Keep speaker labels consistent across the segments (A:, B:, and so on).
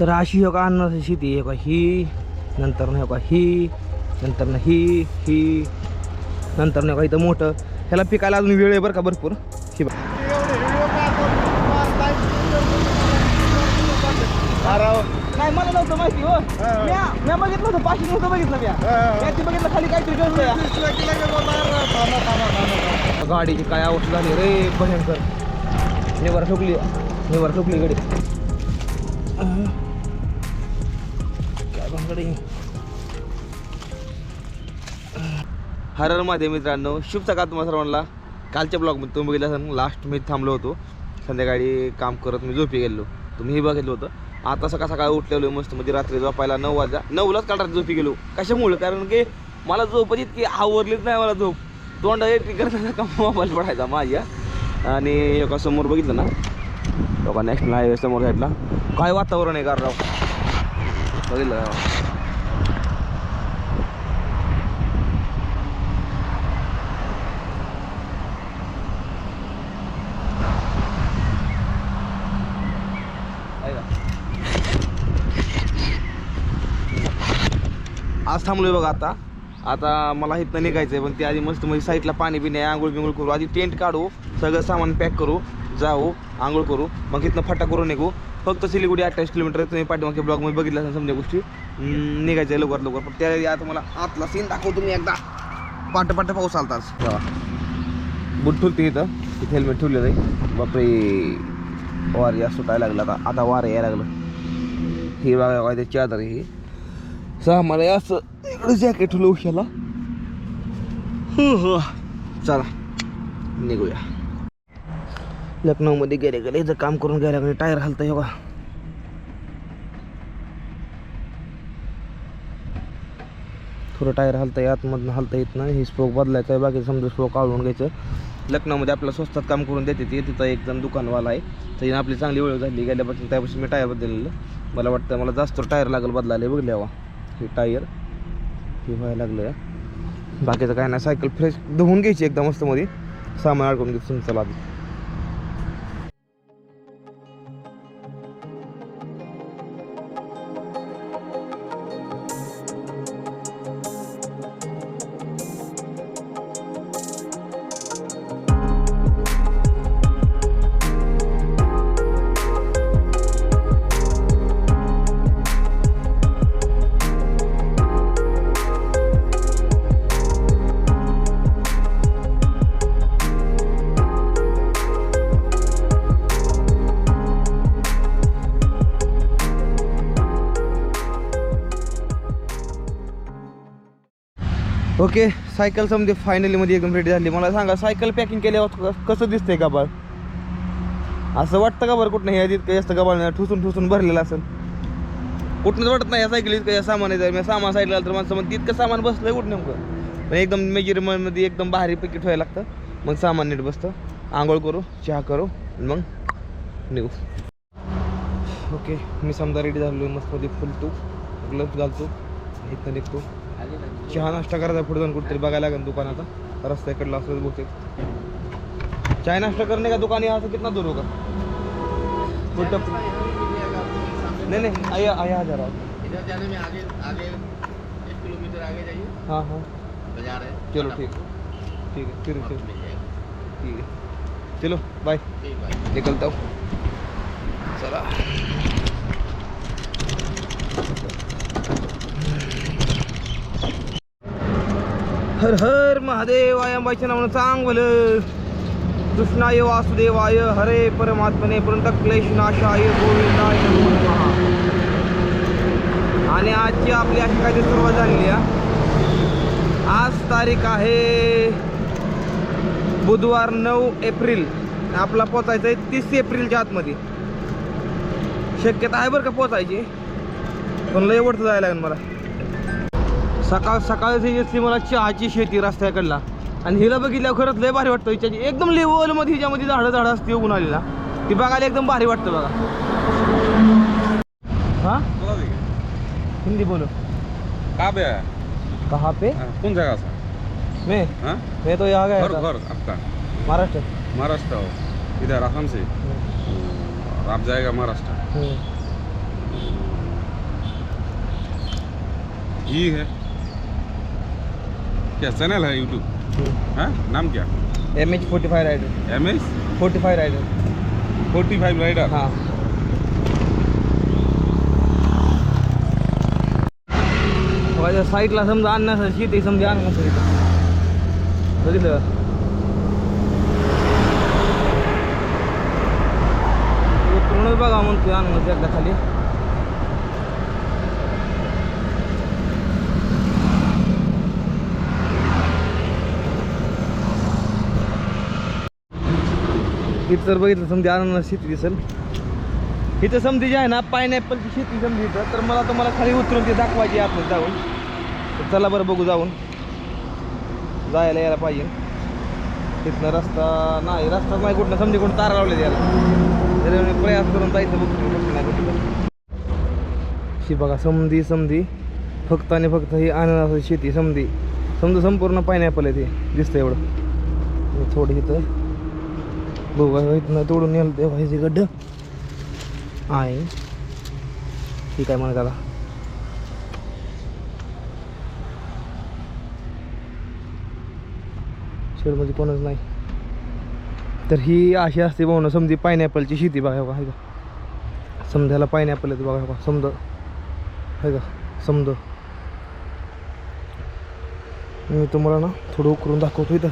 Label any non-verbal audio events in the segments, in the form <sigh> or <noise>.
A: तर अशी हो का अन्नाची शेती आहे का ही नंतर नाही का ही नंतर ना ही ही नंतर नाही का इथं मोठं. ह्याला पिकायला अजून वेळ आहे बरं का भरपूर? ही बघ. नाही मला नव्हतं माहिती हो. म्या म्या बघितलं होतं पाचशे नव्हतं बघितलं म्या. म्या ते बघितलं खाली काहीतरी घेऊन गाडीची काय अवस्था झाली रे भयंकर. निवार ठोकली निवार ठोकली गाडी. अं. हरमध्ये मित्रांनो शुभ सकाळ तुम्हाला सर्वांना. कालच्या ब्लॉगमध्ये तुम्ही बघितलं असेल लास्ट मी थांबलो होतो. संध्याकाळी काम करत मी झोपी गेलो तुम्हीही बघितलं होतं. आता सकाळ सकाळी उठलेलो मस्त म्हणजे रात्री झोपायला नऊ वाजा नऊलाच काल रात्री झोपी गेलो. कशामुळे? कारण की मला झोप इतकी आवरलीच नाही मला झोप. तोंड करताना मोबाईल पडायचा माझ्या? आणि एका समोर बघितलं ना एका नॅशनल हायवे समोर साईडला काय वातावरण आहे कारण बघितलं थांबलो थांबलोय बघा आता. आता मला इथनं निघायचं आहे पण ती आधी मस्त म्हणजे साईडला पाणी बिणी आंघोळ बिंगोळ करू. आधी टेंट काढू सगळं सामान पॅक करू जाऊ आंघोळ करू. मग इथनं फटा करून निघू. फक्त सिलिगुडी अठ्ठावीस किलोमीटर तुम्ही तुम्ही पाठीमागच्या ब्लॉगमध्ये बघितलं असेल समजा गोष्टी. निघायचं आहे लवकर लवकर. पण त्या आता मला आतला सीन दाखवतो मी एकदा. पाट पाट पाऊस आलताच बुट ठेवते इथं. इथे हेल्मेट ठेवलं नाही बापरे. वार या सुटायला लागलं आता? आता वारं यायला लागलं. ही बघा काय त्याची ही सामान मला असं इकडं जॅकेट ठेवलं उशाला. चला निघूया. लखनौमध्ये गेले गेले जर काम करून गेल्या गेले टायर हलतं बा थोडं टायर हलतं आहे आतमधून हलता येत नाही हे स्पोक बदलायचं आहे बाकी समजा स्पोक काढून घ्यायचं. लखनौमध्ये आपल्याला स्वस्तात काम करून देते ते. तिथं एक जण दुकानवाला आहे. तर आपली चांगली वेळ झाली. गेल्यापासून त्यापासून मी टायर बदललेलं. मला वाटतं मला जास्त टायर लागेल बदलायला बघले हे टायर. हे व्हायला लागलं बाकीचं काय नाही सायकल फ्रेश धुवून घ्यायची एकदा मस्त मध्ये सामान अडकून घेतो चला आधी सायकल समजे फायनली मध्ये एकदम रेडी झाली. मला सांगा सायकल पॅकिंग केल्यावर कसं दिसतंय गबाळ असं वाटतं का बरं कुठं हे इतकं जास्त गबाळ नाही ठुसून ठुसून भरलेलं असेल? कुठनंच वाटत नाही या सायकल इतकं या सामान आहे मी सामान साईडला तर माणसं म्हणते इतकं सामान बसलंय कुठं नेमकं? पण एकदम मेजरमेंटमध्ये एकदम भारी पैकी ठेवायला लागतं. मग सामान नीट बसतं. आंघोळ करू चहा करू आणि मग निघू. ओके मी समजा रेडी झालो मस्तमध्ये फुलतो ग्लव्स घालतो इथं निघतो. चहा नाश्ता करायचा पुढे जाऊन कुठेतरी बघायला लागेल दुकान आता. रस्ता इकडला असलं बहुतेक. चाय नाश्ता करने का दुकान यहाँ से कितना दूर होगा? फुट नहीं नहीं आया आया जा रहा हूँ
B: इधर जाने में आगे आगे एक किलोमीटर आगे जाइए।
A: हाँ चलो ठीक। ठीक है फिर फिर। ठीक है। चलो बाय निकलता हूँ। चला। हर हर महादेव आयांबाईच्या नावानं चांगलं. कृष्णाय वासुदेवाय हरे परमात्मने पर्यंत क्लेश नाशाय गोविंदाय आणि आजची आपली अशी काहीतरी सुरुवात झालेली आज तारीख आहे बुधवार नऊ एप्रिल. आपला पोचायचं आहे तीस एप्रिलच्या आतमध्ये. शक्यता आहे बरं का पोचायची? पण लय वरतं जायला लागेल मला. सकाळ सकाळची दिसली मला चहाची शेती रस्त्याकडला. आणि हिला बघितल्यावर खरंच लय भारी वाटतं. हिच्याची एकदम लेवलमध्ये हिच्यामध्ये झाडं झाडं असते उगून आलेला. ती बघायला एकदम भारी वाटतं बघा. हाँ? हिंदी बोलो.
C: कहाँ पे है
A: कहाँ पे?
C: हाँ, कौन जगह से
A: मैं?
C: हाँ?
A: मैं तो यहाँ गया
C: घर घर आपका.
A: महाराष्ट्र.
C: महाराष्ट्र हो. इधर आसाम से. आप जाएगा महाराष्ट्र। घी है। क्या चैनल है यूट्यूब हाँ? नाम क्या?
A: M H forty five rider
C: M S
A: forty five rider
C: forty five rider
A: हां साईडला समजा आणण्यासाठी शेती समजा आणण्यासाठी बघितलं? उतरूनच बघा म्हणतोय आणण्याचं एकदा खाली। इथं जर बघितलं समजा अननस शेती दिसेल. इथं समजी जे आहे ना पायनॅपलची शेती समजी इथं तर मला तुम्हाला खाली उतरून ती दाखवायची आपण जाऊन. तर चला बरं बघू जाऊन. जायला यायला पाहिजे. तिथनं रस्ता नाही रस्ता नाही कुठनं समजे कुठं तारा लावले याला तरी मी प्रयास करून जायचं बघतो नाही कुठं शी बघा समधी समधी फक्त आणि फक्त ही अननस शेती समधी समजा संपूर्ण पायनॅपल आहे ते दिसतं एवढं. थोडं थोडी इथं. बघू इथनं तोडून नेलं तेव्हा हे गड्ड. आहे. ठीक आहे म्हणा त्याला शेडमध्ये कोणच नाही. तर ही अशी असते भाऊ समजी पायनॅपलची शेती बघा बघा का समजायला पायनॅपल येते बघा बघा समज. आहे का समज. मी तुम्हाला ना थोडं उकरून दाखवतो इथं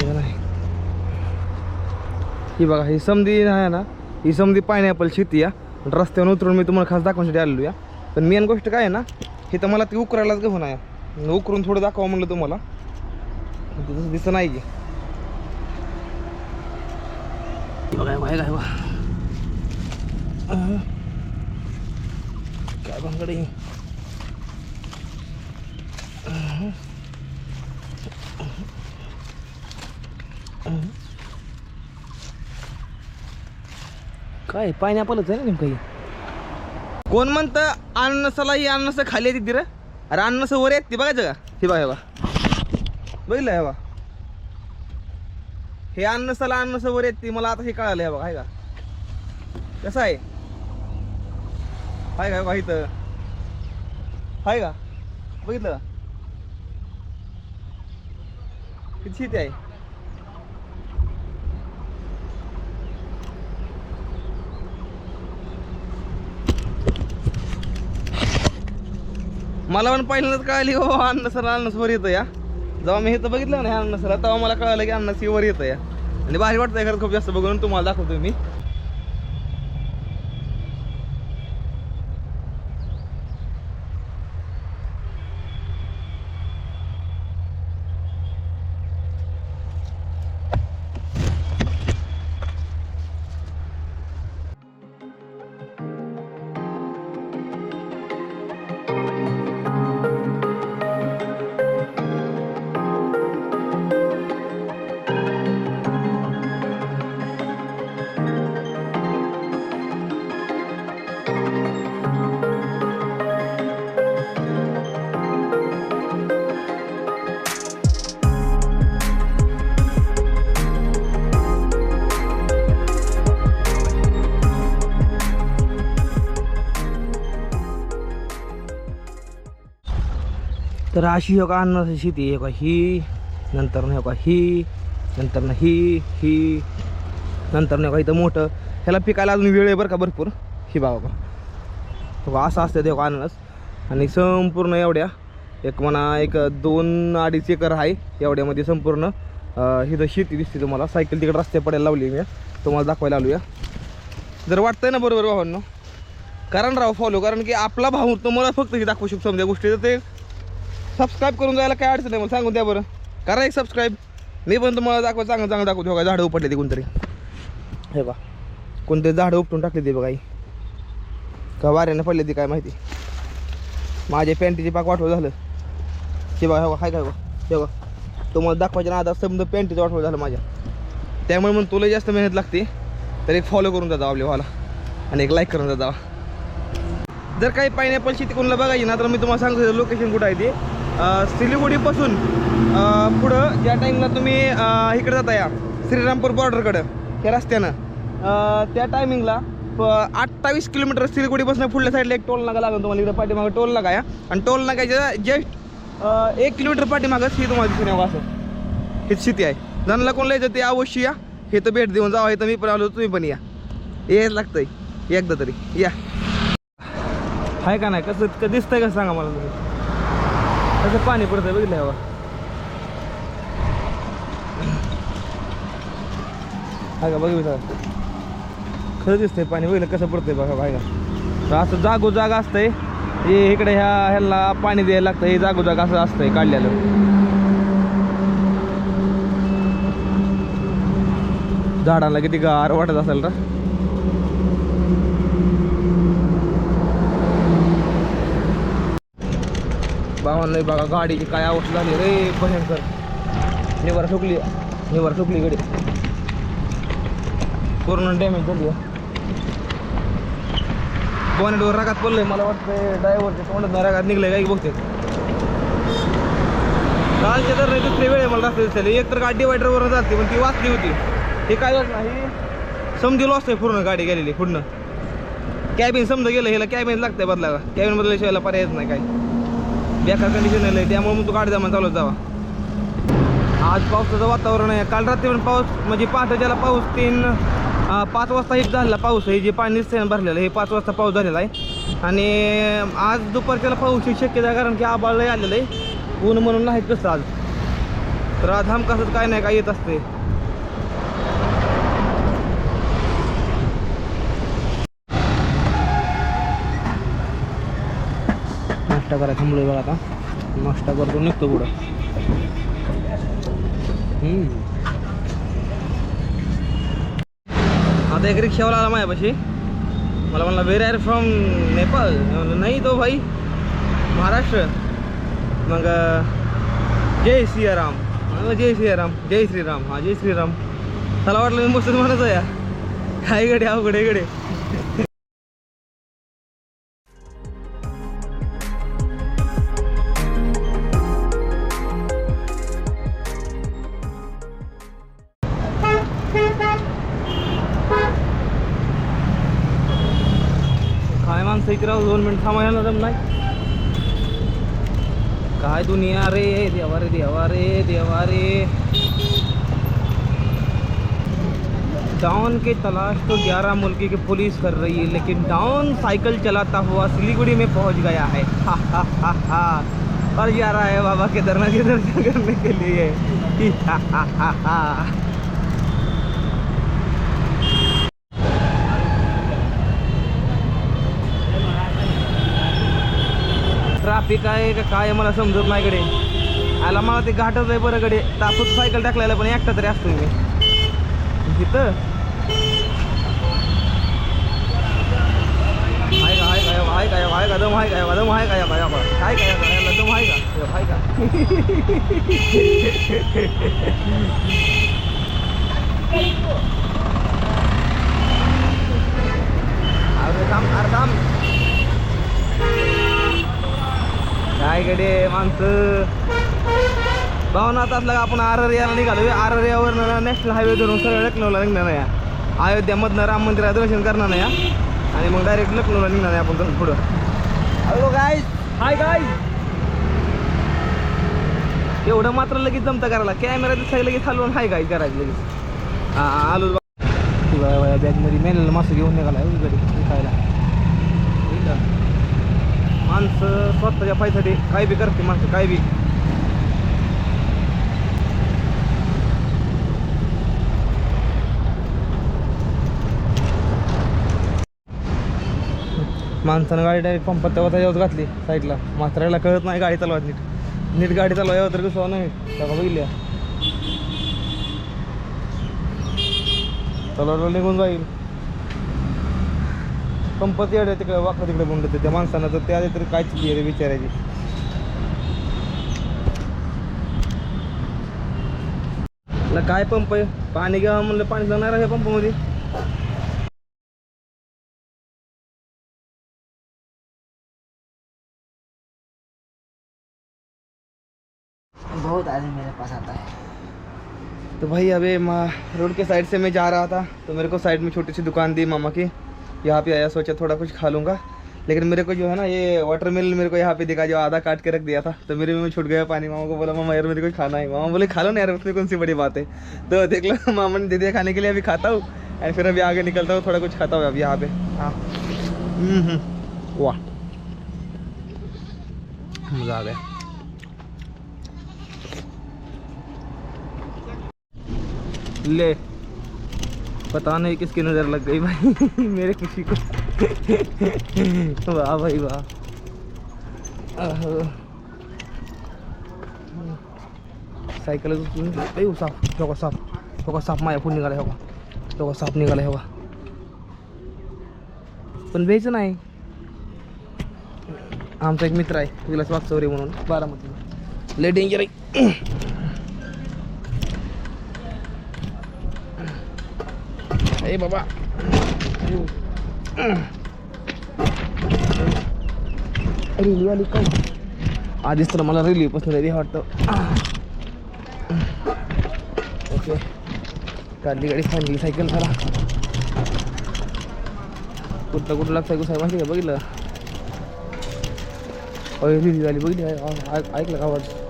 A: हे नाही ही बघा ही समधी आहे ना ही समधी पायनॅपल शेती या रस्त्यावर उतरून मी तुम्हाला खास दाखवण्यासाठी आलेलो या पण मेन गोष्ट काय आहे ना हे तर मला ती उकरायलाच घेऊन आहे उकरून थोडं दाखवा म्हणलं तुम्हाला. तसं दिसत नाही की. काय बघा हे बघा, काय पायनॅपलच आहे ना नेमकं हे? कोण म्हणतं अननसाला ही अननस खाली येते रे? अरे अननस वर येत ती बघायचं का? हे बघा हे बघा. बघितलं हे बा हे अननसाला अननस वर येत ती मला आता हे कळालं हे बघा आहे का कसं आहे? हाय का हे बघा इथं? हाय का? बघितलं किती शेती आहे? मला पण पहिल्यांदाच कळली हो, हो अन्न सर अन्न वर येतं या. जेव्हा मी हे तर बघितलं ना अन्न सर तेव्हा मला कळलं की अन्न वर येतं या. आणि भारी वाटतंय खरं खूप जास्त बघून तुम्हाला दाखवतोय मी. तर अशी हो का अन्नाची शेती आहे का ही नंतर नाही का ही नंतर ना ही ही नंतर नाही का इथं मोठं. ह्याला पिकायला अजून वेळ आहे बरं का भरपूर? ही बाबा का असं असतं ते का अननस. आणि संपूर्ण एवढ्या एक म्हणा एक दोन अडीच एकर आहे एवढ्यामध्ये संपूर्ण. अं, इथं शेती दिसते तुम्हाला सायकल तिकडे रस्ते पडायला लावली मी तुम्हाला दाखवायला आलो जर वाटतंय ना बरोबर भावांना कारण राव फॉलो कारण की आपला भाऊ तुम्हाला फक्त हे दाखवू शकतो समजा गोष्टी तर ते सबस्क्राईब करून जायला काय अडचण नाही मला सांगून द्या बरं. करा एक सबस्क्राईब मी पण तुम्हाला दाखवा चांगलं चांगलं दाखवतो. बघा झाडं उपटले ते कोणतरी. हे बा कोणतरी झाडं उपटून टाकले ते बघा का वाऱ्यानं पडले ते काय माहिती. माझ्या पॅन्टीचे पाक वाटवं झालं. हे बघा हे बघा हाय काय हे बघा तुम्हाला दाखवायच्या ना आता समजा पॅन्टीचं वाटवं झालं माझ्या. त्यामुळे मग तुला जास्त मेहनत लागते. तर एक फॉलो करून जाता आपल्या भावाला आणि एक लाईक करून जाता. जर काही पायनॅपल शेती कोणाला बघायची ना तर मी तुम्हाला सांगतो लोकेशन कुठं आहे ते. सिलिगुडीपासून पुढं ज्या टाईमला तुम्ही इकडे जाता या श्रीरामपूर बॉर्डरकडं या रस्त्यानं त्या टायमिंगला अठ्ठावीस किलोमीटर सिलिगुडीपासून पुढल्या साईडला एक टोल नाका लागेल तुम्हाला इकडे पाठीमागं टोल नाका या. आणि टोल नाकाच्या जस्ट एक किलोमीटर पाठीमागंच ही तुम्हाला दिसून यावं असं. हीच शेती आहे. जणला कोणला यायचं ते अवश्य या. हे तर भेट देऊन जावं हे तर मी पण आलो तुम्ही पण या. यायच लागतंय. एकदा तरी या. आहे का नाही? कसं क- दिसतंय का सांगा मला तुम्ही? असं पाणी पडतंय बघितलं हवा हा का बघितलं खरं दिसतंय पाणी. बघितलं कसं पडतंय बघा बघा. असं जागो जागा असतंय. हे इकडे ह्या ह्याला पाणी द्यायला लागतं हे जागो जागा असं असतंय काढलेलं. झाडांना किती गार वाटत असेल ना बाबांना बघा गाडीची काय अवस्था झाली रे भयंकर. निवार ठोकली निवार ठोकली गाडी. पूर्ण डॅमेज झाली बॉनेटवर रागात पडलंय मला वाटतं ड्रायव्हरच्या तोंडात रागात निघलंय काही बघते कालच्या तर नाही दुसरी वेळ आहे मला रस्ते दिसले एक तर गाडी डिवायडरवर जाते पण ती वाचली होती. हे काय झालं नाही समजी लॉस आहे पूर्ण गाडी गेलेली पूर्ण कॅबिन समजा गेलं ह्याला कॅबिन लागतंय बदलायला. कॅबिन बदलायशिवाय पर्यायच नाही काय बेकार कंडिशन आहे त्यामुळे मग तू गाडी जमा चालवत जावा. आज पावसाचं वातावरण आहे. काल रात्री पण पाऊस म्हणजे पहाटेच्याला पाऊस तीन पाच वाजता एक झालेला पाऊस आहे. जे पाणी सेन भरलेलं हे पाच वाजता पाऊस झालेला आहे. आणि आज दुपारच्याला पाऊसची शक्यता आहे कारण की आबाळ आलेलं आहे. ऊन म्हणून नाही कसं आज. तर आज हमकासच काय नाही काय येत असते नाश्ता करायला थांबलोय बघा आता. नाश्ता करतो निघतो पुढं. आता एक रिक्षावाला आला माझ्यापाशी. मला म्हणला वेर आर फ्रॉम नेपाळ. नाही तो भाई महाराष्ट्र. मग जय सियाराम. जय सियाराम जय श्रीराम. हा जय श्रीराम. त्याला वाटलं मी मस्त म्हणत या. काय गडे अवघड आहे गडे काय माणसं दोन मिनिट थांबायला दम नाही काय दुनिया रे देवा रे देवा रे देवा रे डाउन की तलाश तो 11 मुल्की की पुलिस कर रही है लेकिन डाउन साइकिल चलाता हुआ सिलीगुड़ी में पहुँच गया है हा हा हा हा और जा रहा है बाबा केदारनाथ के दर्शन करने के लिए ही, हा हा हा हा ट्राफिक का काय मला समजत नाही कडे आला मला ते घाटच आहे बरं कडे तापूत सायकल टाकलेला पण एकटा तरी असतोय मी तिथं आहे का आहे का आहे का आहे का दम आहे का दम आहे का या काय काय काय दम आहे का आहे का अरे थांब अरे थांब काय गडे माणसं? भावना तासला आपण आररियाला निघालो आररियावर नॅशनल हायवे धरून सरळ लखनौला निघणार नाही अयोध्यामधनं राम मंदिरात दर्शन करणार नाही आणि मग डायरेक्ट लखनौला निघणार नाही आपण पुढं. हॅलो काय हाय काय एवढं मात्र लगेच जमतं करायला. कॅमेरा दिसायला लगेच हलवून हाय काय करायचं लगेच. हां आलो. बॅगमध्ये मेलेलं मासं घेऊन निघाला गडी विकायला माणसं स्वतःच्या पायसाठी काय बी करते माणसं काय बी. माणसानं गाडी डायरेक्ट पंपात तेव्हा त्याच्यावर घातली साईडला म्हाताऱ्याला कळत नाही गाडी चालवत नीट. नीट गाडी चालवा तर कसं नाही. तेव्हा बघितल्या चला निघून जाईल. पंपत येडे तिकडे वाकडं तिकडे बोंडत त्या माणसानं तर त्या तरी काय चुकी आहे विचारायची. म्हणलं काय पंप आहे? पाणी घ्यावं म्हणलं पाणी जाणार आहे पंपामध्ये.
D: बहुत आदमी मेरे पास आता है।
A: तो भाई अभी मा- रोड के साइड से मैं जा रहा था तो मेरे को साइड में छोटी सी दुकान दी मामा की। यहाँ पे आया, सोचा थोड़ा कुछ खा लूँगा। लेकिन मेरे को जो है ना, ये वाटर मिल मेरे को यहाँ पे दिखा, जो आधा काट के रख दिया था। तो मेरे में छूट गया पानी। मामा को बोला, मामा यार, मेरे को खाना है। मामा बोले, खा लो ना यार, उसमें कौन सी बड़ी बात है? तो देख लो, <laughs> मामा ने दे दिया खाने के लिए, अभी खाता हूँ। एंड फिर अभी आगे निकलता हूँ, थोड़ा कुछ खाता हूँ अभी यहाँ पे। हाँ। वाह। मज़ा आ गया। ले। पता नहीं किसकी नज़र लग गई भाई। <laughs> मेरे खुशी को। <laughs> वाह भाई वाह। आहो। साफ़ साप माया फुल निकाले हो हो साप निघाला हो पण भेज नाही आमचा एक मित्र आहे विलास वागचौरे म्हणून बारामती लय डेंजर ए बाबा रिली आली काय आधीच तर मला रिली पसंत आहे वाटतं ओके काढली गाडी सांगली सायकल करा कुठलं कुठलं सायकल साहेब माहिती का बघितलं रिली झाली बघितली ऐकलं का आवाज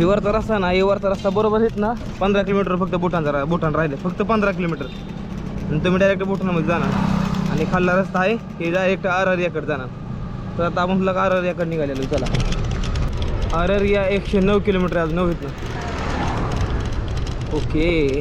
A: हिवरचा रस्ता ना हिवरचा रस्ता बरोबर येत ना पंधरा किलोमीटर फक्त बुटांचा रा- बुटान राहिले. फक्त पंधरा किलोमीटर. आणि तुम्ही डायरेक्ट बुटाणामध्ये जाणार. आणि खाल्ला रस्ता आहे हे डायरेक्ट अररियाकडे जाणार. तर आता आपण तुला अररियाकडे निघालेलो चला. अररिया एकशे नऊ किलोमीटर आज नऊ आहेत ओके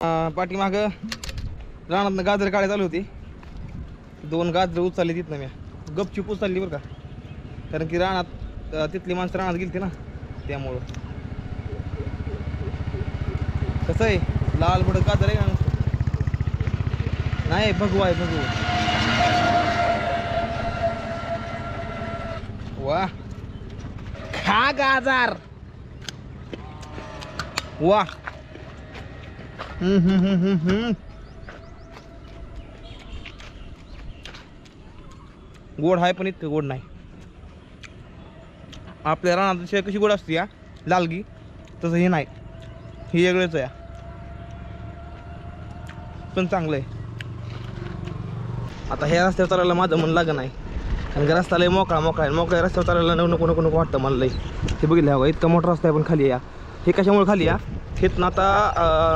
A: पाठीमाग रानातनं गाजर काढायला चालू होती. दोन गाजर उचलली तिथनं मी गपचूप उचलली बरं का. कारण की रानात तिथली माणसं रानात गेलती ना त्यामुळं. कसं आहे? लाल भडक गाजर आहे का नाही भगवा आहे भगवा वा. खा गाजर. वा. हम्म, हम्म, हम्म, हम्म, हम्म. गोड आहे पण इतकं गोड नाही. आपल्या रानात शेळ कशी गोड असते या? लालगी तसं हे नाही. हे वेगळंच आहे पण चांगलं आहे. आता ह्या रस्त्यावर चालायला माझं मन लागत नाही. कारण की रस्ता लय मोकळा मोकळा आहे. मोकळ्या रस्त्यावर चालायला नको नको नको नको वाटतं मला लई हे बघितलं हवं इतका मोठा रस्ता आहे पण खाली या. हे कशामुळे खाली या? हिथनं आता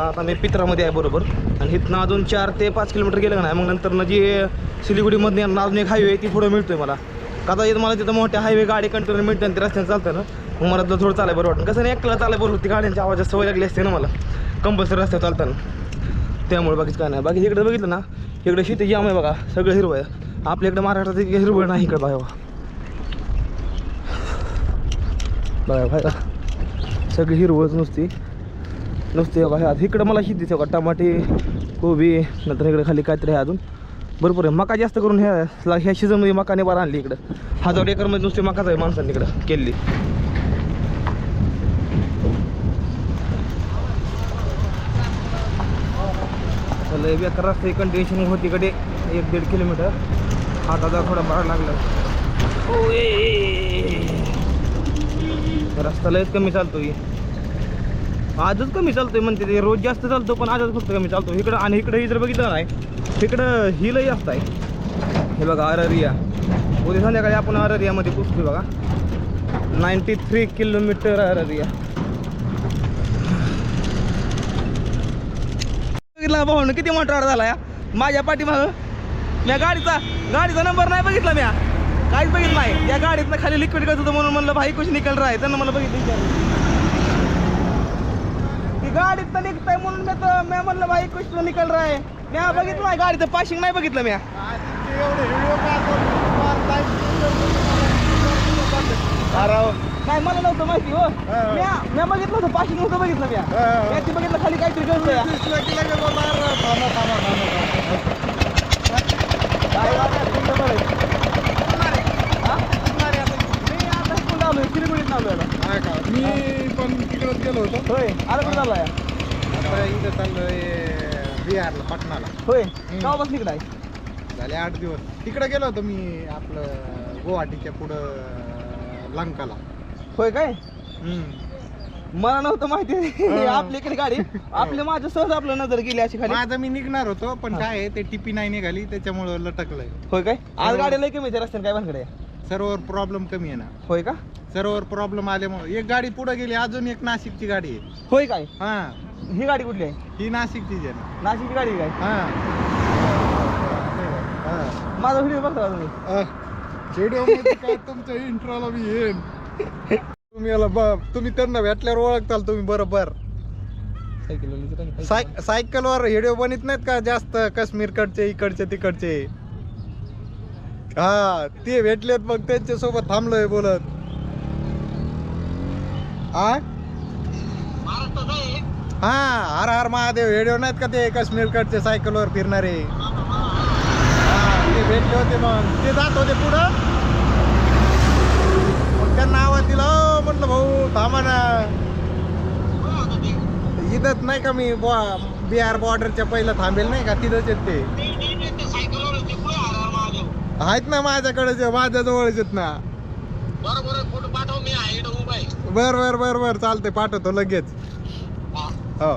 A: आता मी पित्रामध्ये आहे बरोबर. आणि हिथनं अजून चार ते पाच किलोमीटर गेलं का नाही मग नंतर जी सिलिगुडीमधून सिलिगुडीमधनं अजून एक हायवे ती पुढं मिळतोय मला. कदाचित मला तिथं मोठ्या हायवे गाडी कंटेनर मिळते आणि ते रस्त्याने चालतं ना मग मला तुला थोडं चालाय बरं वाटतं. कसं नाही एकला चालाय बरोबर ती गाड्यांच्या आवाजात सवय लागली असते ना मला कंपल्सरी रस्त्यावर चालताना. त्यामुळे बाकीच काय नाही. बाकी इकडे बघितलं ना इकडे शेती जाम आहे बघा सगळं हिरवं आहे. आपल्या इकडे महाराष्ट्रात इतकं हिरवं नाही इकडं बघा. बघा बघा. सगळी हिरवळच नुसती. नुसते बघा आता इकडं मला शेती दिसते बघा टमाटे कोबी नंतर इकडे खाली काहीतरी आहे अजून. भरपूर आहे. मका जास्त करून ह्या ह्या सीझनमध्ये मकाने बारा आणली इकडं. हजार एकरमध्ये नुसते मकाच आहे माणसांनी इकडं केली बेकार रस्ता कंटिन्युशन होती इकडे. एक दीड किलोमीटर. हाताचा थोडा बारा लागला. रस्ता लयच कमी चालतोय. आजच कमी चालतोय म्हणते ते. रोज जास्त चालतो पण आजच फक्त कमी चालतो इकडं आणि इकडं ही जर बघितलं नाही इकडं ही लई जास्त आहे हे बघा अररिया. उद्या संध्याकाळी आपण अररियामध्ये पोचतोय बघा. Ninety three kilometre Araria. बघितला भाऊ किती मोठा ऑर्डर झाला या माझ्या पाठीमाग. मी गाडीचा गाडीचा नंबर नाही बघितला म्या. काहीच बघितलं नाही. या गाडीतनं खाली लिक्विड करत होतं म्हणून म्हणलं भाई कुछ निकल रहा त्यांना मला बघितलं विचारलं. ती गाडीत निघताय म्हणून मी तर मी म्हणलं भाई कुछ तो निकल रहा है म्या बघितलं नाही गाडीचं पाशिंग नाही बघितलं अरे काय मला नव्हतं माहिती हो. म्या बघितलं होतं पाशिंग नव्हतं बघितलं म्या म्या ती बघितलं खाली काहीतरी करतोय काय वाटतं तुमचं बरं आहे? हा? मी आता इकडून आलोय, सिलिगुडीत आलोय.
D: हा का? मी पण तिकडच गेलो होतो.
A: होय आता कुठं चाललाय
D: आता इथं चाललोय बिहारला पटणाला.
A: होय बसली इकडे आहे?
D: झाले आठ दिवस. तिकडे गेलो होतो मी आपलं गुवाहाटीच्या पुढं लंकाला.
A: होय काय?
D: हम्म.
A: मला नव्हतं माहिती.
D: हा.
A: आपल्या इकडे गाडी. <laughs> आपल्या माझ्या सहज आपलं नजर गेली अशी खाली.
D: माझं मी निघणार होतो पण काय आहे, ते टिपी नाही निघाली त्याच्यामुळं लटकलंय.
A: होय काय? आज. गाडी लय कमी येते रस्त्याने काय भानकडे
D: सर्वर प्रॉब्लेम कमी आहे ना.
A: होय का?
D: सर्वर प्रॉब्लेम आल्यामुळे. एक गाडी पुढे गेली अजून एक नाशिकची गाडी आहे.
A: होय काय?
D: हा.
A: ही गाडी कुठली आहे?
D: ही नाशिकचीच आहे ना.
A: नाशिकची गाडी आहे काय?
D: हा. हा.
A: माझा व्हिडिओ बघता का तुम्ही?
D: अह, व्हिडिओ काय तुमच्या इंट्रोला मी येईन. तुम्ही याला ब- तुम्ही त्यांना भेटल्यावर ओळखताल तुम्ही बरोबर. साय सायकलवर व्हिडिओ बनत नाहीत का जास्त? काश्मीरकडचे इकडचे तिकडचे? हा ते भेटलेत मग त्यांच्यासोबत थांबलोय बोलत. आ? हा हर हर महादेव व्हिडिओ नाहीत का ते काश्मीरकडचे सायकलवर फिरणारे? ते भेटले होते मग. ते जात होते पुढं. मग त्यांना आवाज दिला म्हटलं भाऊ थांबा ना. इथंच नाही का मी बुवा बिहार बॉर्डरच्या पहिलं थांबेल नाही का? तिथंच येते ते. आहेत ना माझ्याकडे जे माझ्या जवळच आहेत ना.
B: बरोबर फोटो पाठव मी आहे इकडं उभा आहे.
D: बर बर बर बर चालते पाठवतो लगेच. हो.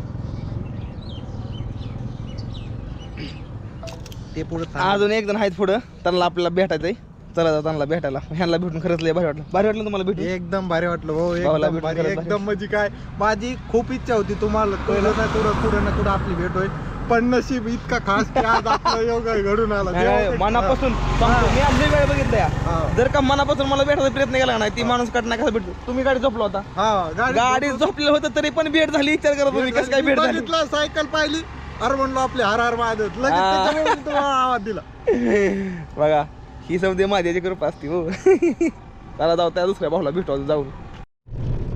D: ते पुढे
A: अजून एक जण आहेत पुढं त्यांना आपल्याला भेटायचंय. चला जाऊ त्यांना भेटायला. ह्यांना भेटून खरंच लय भारी वाटलं. भारी वाटलं तुम्हाला भेटून?
D: एकदम भारी वाटलं हो एकदम
A: भेटून
D: भारी
A: खरंच भारी.
D: एकदम म्हणजे काय माझी खूप इच्छा होती तुम्हाला कळलं ना कुठं कुठं ना कुठं आपली भेट होईल. पण नशीब इतका खास की आज आपलं योगा घडून आला.
A: नाही, नाही, मनापासून सांगतो, मी आज वेळ बघितलं या.
D: हा.
A: जर का मनापासून मला भेटायचा प्रयत्न केला नाही ती माणूस कटना कसा भेटतो? तुम्ही गाडी झोपला होता.
D: हा गाडी
A: गाडी झोपलेलं होतं. तरी पण भेट झाली. विचार करा तुम्ही कसं काय भेट झाली?
D: बघितलं सायकल पाहिली. अरे म्हणलो आपले हर हर महादेव लगेच
A: हा.
D: त्याच्यामुळे मी तुम्हाला आवाज दिला. <laughs>
A: बघा ही समजे माझ्याची कृपा असते हो. <laughs> चला जाऊ त्या दुसऱ्या भाऊला भेटू आता जाऊन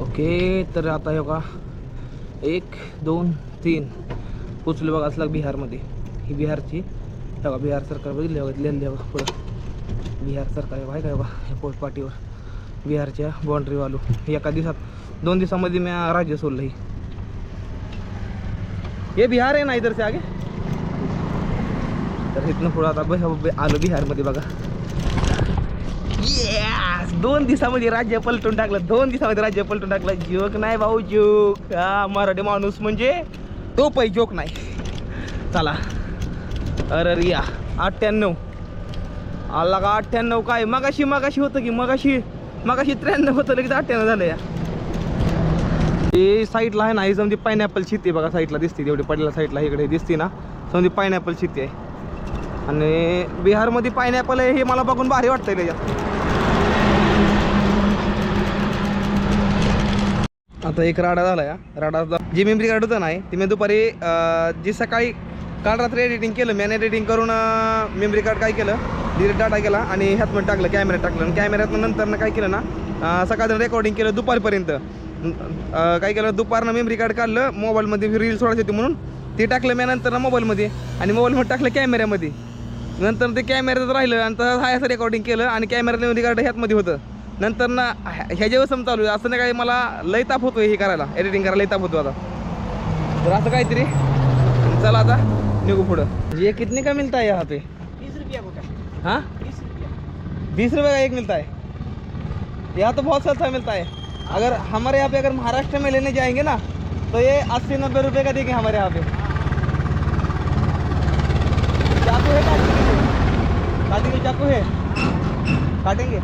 A: ओके तर आता हे बघा. एक दोन तीन. पोचलो बघा असला बिहारमध्ये. ही बिहारची बघा बिहार सरकार बघितले बघा लिहिलं बघा पुढं. बिहार सरकार आहे काय बघा ह्या पोस्ट पाटीवर बिहारच्या बाउंड्रीवालू एका दिवसात दोन दिवसामध्ये मी राज्य सोडलं ही. हे बिहार आहे ना इधर से आगे? तर इथनं पुढं आता बस आलो बिहारमध्ये बघा. दोन दिवसामध्ये राज्य पलटून टाकलं दोन दिवसामध्ये राज्य पलटून टाकलं. जोक नाही भाऊ जोक. हा मराठी माणूस म्हणजे तो पै जोक नाही. चला. अरे रिया अठ्ठ्याण्णव. आला का अठ्ठ्याण्णव काय? मगाशी मगाशी होतं की मगाशी मगाशी त्र्याण्णव होतं लगेच अठ्ठ्याण्णव झालं या. ते साईडला आहे ना ही समजी पायनॅपल शेती आहे बघा साईडला दिसते तेवढी पडलेल्या साईडला इकडे दिसते ना. समजी पायनॅपल शेती आहे. आणि बिहारमध्ये पायनॅपल आहे हे मला बघून भारी वाटतं त्याच्यात. आता एक राडा झाला या. राडा जी मेमरी कार्ड होतं नाही ती मी दुपारी जी सकाळी काल रात्री एडिटिंग केलं मी एडिटिंग करून मेमरी कार्ड काय केलं डिरेक्ट डाटा केला आणि ह्यातमध्ये टाकलं कॅमेऱ्यात टाकलं. आणि कॅमेऱ्यातनं नंतरनं काय केलं ना अं, सकाळचं रेकॉर्डिंग केलं दुपारपर्यंत. काय केलं दुपारनं मेमरी कार्ड काढलं मोबाईलमध्ये रील सोडायची होती म्हणून ते टाकलं मी नंतर मोबाईलमध्ये आणि मोबाईलमध्ये टाकलं कॅमेऱ्यामध्ये नंतर ते कॅमेऱ्यात राहिलं आणि तसं हाय असं रेकॉर्डिंग केलं आणि कॅमेऱ्यात मेमरी कार्ड ह्यातमध्ये होतं. नंतर ना ह्या- ह्याच्यावर सम चालू आहे असं नाही काय मला लय ताप होतो हे करायला. एडिटिंग करायला लय ताप होतो आता. तर असं काहीतरी. चला आता निघू पुढं. ये कितने का मिलता है यहाँ पे हाँ? बीस रुपये. का एक मिलता है यहाँ तो बहुत सस्ता मिलता है अगर हमारे यहाँ पे अगर महाराष्ट्र में लेने जाएंगे ना तो ये अस्सी नब्बे रुपए का देंगे हमारे यहाँ पे. चाकू है। काटेंगे चाकू है? काटेंगे?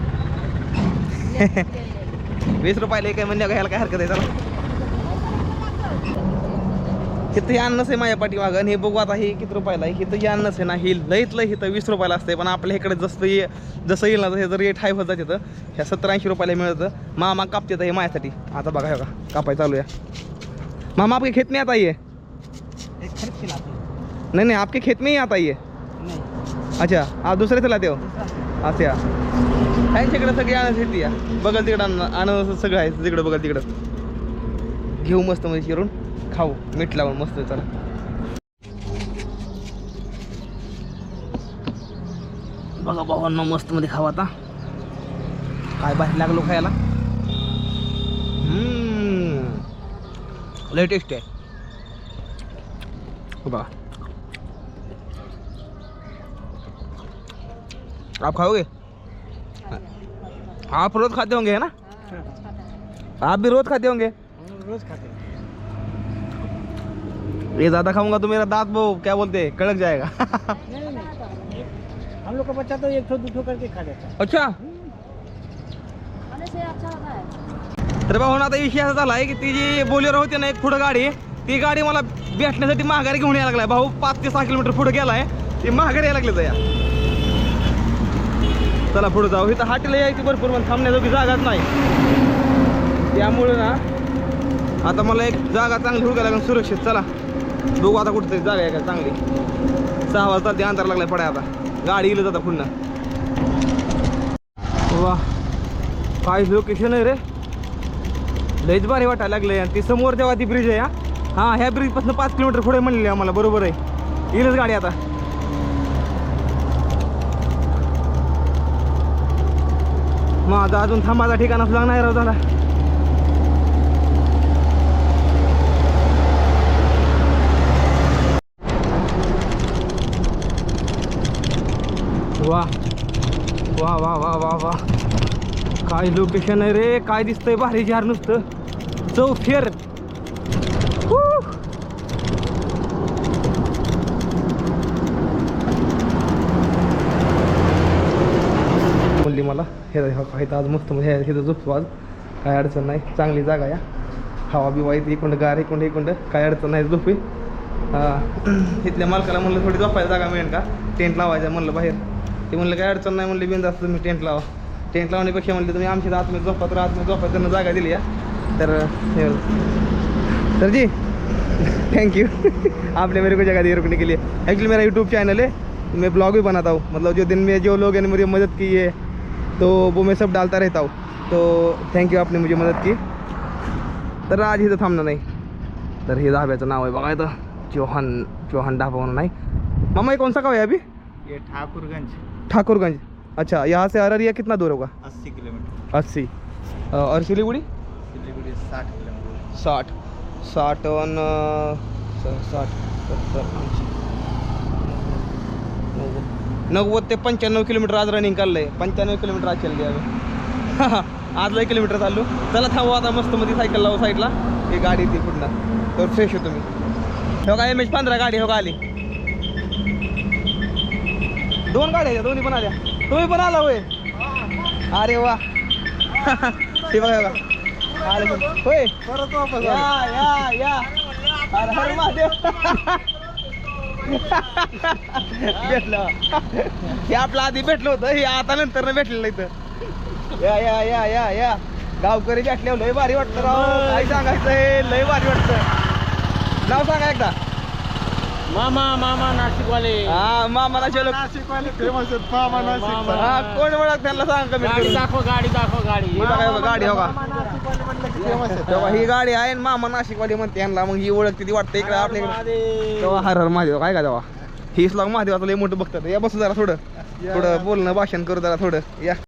A: <laughs> वीस रुपयाला एक म्हणजे घ्यायला काय हरकत आहे चला. इथं हे अन्नच आहे माझ्या पाठीमागं आणि हे बघू आता हे किती रुपयाला आहे. इथं हे अन्नच आहे ना हे लईत लई इथं वीस रुपयाला असते पण आपल्या इकडे जसं ये जसं येईल ना तसं जर रेट हाय होत जात तिथं ह्या सत्तर ऐंशी रुपयाला मिळतं. मामा कापते हे माझ्यासाठी आता बघा हे बघा कापाय चालू आहे. मामा आपके खेत में आता ये? नहीं नहीं आपके खेत में ही आता ये? अच्छा आप दुसरे चलाते हो? अच्छा. त्यांच्याकडे सगळी अनस येते या. बघल तिकडं अन्न सगळं आहे. तिकडं बघल तिकडं. घेऊ मस्त मध्ये चिरून. खाऊ. मीठ लावून मस्त चला. बघा भावांना मस्त मध्ये खावा आता. काय बाहेर लागलो खायला. लय टेस्ट आहे. बा आप खाओगे आप रोज खाते होंगे है ना? आप भी रोज खाते होंगे?
D: रोज खाते
A: ये ज़्यादा खाऊँगा तो मेरा दांत वो क्या बोलते हैं कड़क जाएगा।
D: नहीं नहीं हम लोग का बच्चा तो एक दो करके खा लेता है।
A: अच्छा।
E: अच्छा है
A: तर भाऊ आता विषय असा झाला आहे की ती जी बोलेरो होती ना एक पुढं गाडी। ती गाडी मला भेटण्यासाठी माघारी घेऊन यायला लागलाय. भाऊ पाच ते सहा किलोमीटर पुढे गेलाय. ती माघारी यायला लागले या चला पुढे जाऊ. इथं हाटीला यायची भरपूर पण थांबण्याजोगी जागाच नाही. त्यामुळे ना आता मला एक जागा चांगली हुडकायला लागेल सुरक्षित. चला बघू आता कुठेतरी जागा आहे का चांगली. सहा वाजता ते अंतर लागलाय पडाय आता. गाडी गेलं जाता पुन्हा. वा काय लोकेशन आहे रे? लयच भारी वाटायला लागलं आणि ती समोर तेव्हा ती ब्रिज आहे हा हा ह्या ब्रिजपासून पाच किलोमीटर पुढे म्हणलेली आम्हाला बरोबर आहे. येईलच गाडी आता. माझा अजून थांबायचा ठिकाण असला नाही राव झाला वा. वा वा वा वा वा. काय लोकेशन आहे रे? काय दिसतंय? भारी झार नुसतं. चौफेर Woo! म्हणली मला हे हे इथं आज मस्त म्हणजे हे झोपतो आज. काय अडचण नाही. चांगली जागा या. हवा बिवा येते. इकडं गार इकडं इकडं काय अडचण नाही. झोपी. हां. इथल्या मालकाला म्हणलं थोडी झोपायला जागा मिळेल का? टेंट लावायचं म्हणलं बाहेर. ते म्हणलं काय अडचण नाही. म्हणले बिंदास तुम्ही टेंट लावा. टेंट लावण्यापेक्षा म्हणले तुम्ही आमच्या आतमध्ये झोपा तर आतमध्ये झोपा. त्यांना जागा दिली या. तर हे सर जी थैंक आपल्या आपने मेरे को जगह दी रुकने के लिए. एक्चुअली मेरा यूट्यूब चैनल है मैं ब्लॉग भी बनाता हूँ मतलब जो दिन में जो लोग ने मुझे मदद की है. तो वो मैं सब डालता रहता हूँ। तो थँक यू आपने मुझे मदद की। तर आज इथं थांबणार नाही। तर हे धाब्याचं नाव आहे बघा इथं चौहान चौहान ढाबा म्हणून आहे. मामा ये कौन सा गाँव है अभी?
D: ये ठाकुरगंज.
A: ठाकुरगंज. अच्छा यहाँ से अररिया कितना दूर होगा?
D: अस्सी किलोमीटर.
A: अस्सी. और सिलीगुड़ी?
D: सिलीगुड़ी साठ किलोमीटर.
A: साठ. साठ स- साठ सत्तर नव्वद ते पंच्याण्णव किलोमीटर आज रनिंग काढलंय. पंच्याण्णव किलोमीटर आज चालली आम्ही आज लय किलोमीटर चाललो चला थांबू आता मस्त मध्ये सायकल लावू साईडला ही गाडी ती पुढनं. तर फ्रेश होतो मी. हो का एम एच पंधरा गाडी हो का आली? दोन गाड्या आहेत, दोन्ही पण आल्या. तुम्ही पण आला होय? अरे वा. ते बघा हे बघा. आले. होय?
D: परत वापस
A: या या या. हर महादेव. भेटलं. हे आपलं आधी भेटलं होतं हे आता नंतर भेटलेलं इथं. या या या या या. गावकरी भेटले लय भारी वाटतं राव. काय सांगायचं लय भारी वाटतं. नाव सांगा एकदा.
B: मामा मामा नाशिक वाले
A: हा मामाला चलो
D: नाशिक वाले फेमस आहेत. मामा नाशिक
A: हा कोण ओळख त्यांना सांग कमी
B: गाडी दाखव गाडी दाखव गाडी.
A: ही बघा, बघा, गाडी हो का तेव्हा ही गाडी आहे आणि मामा नाशिकवाडी म्हणते यांना. मग ही ओळखते ती वाटते इकडे आपल्या इकडे तेव्हा हर हर महादेव काय का तेव्हा? ही स्लॉग महादेवाचं लय मोठं बघतात. या बसू जरा थोडं. थोडं बोलणं भाषण करू जरा थोडं. या.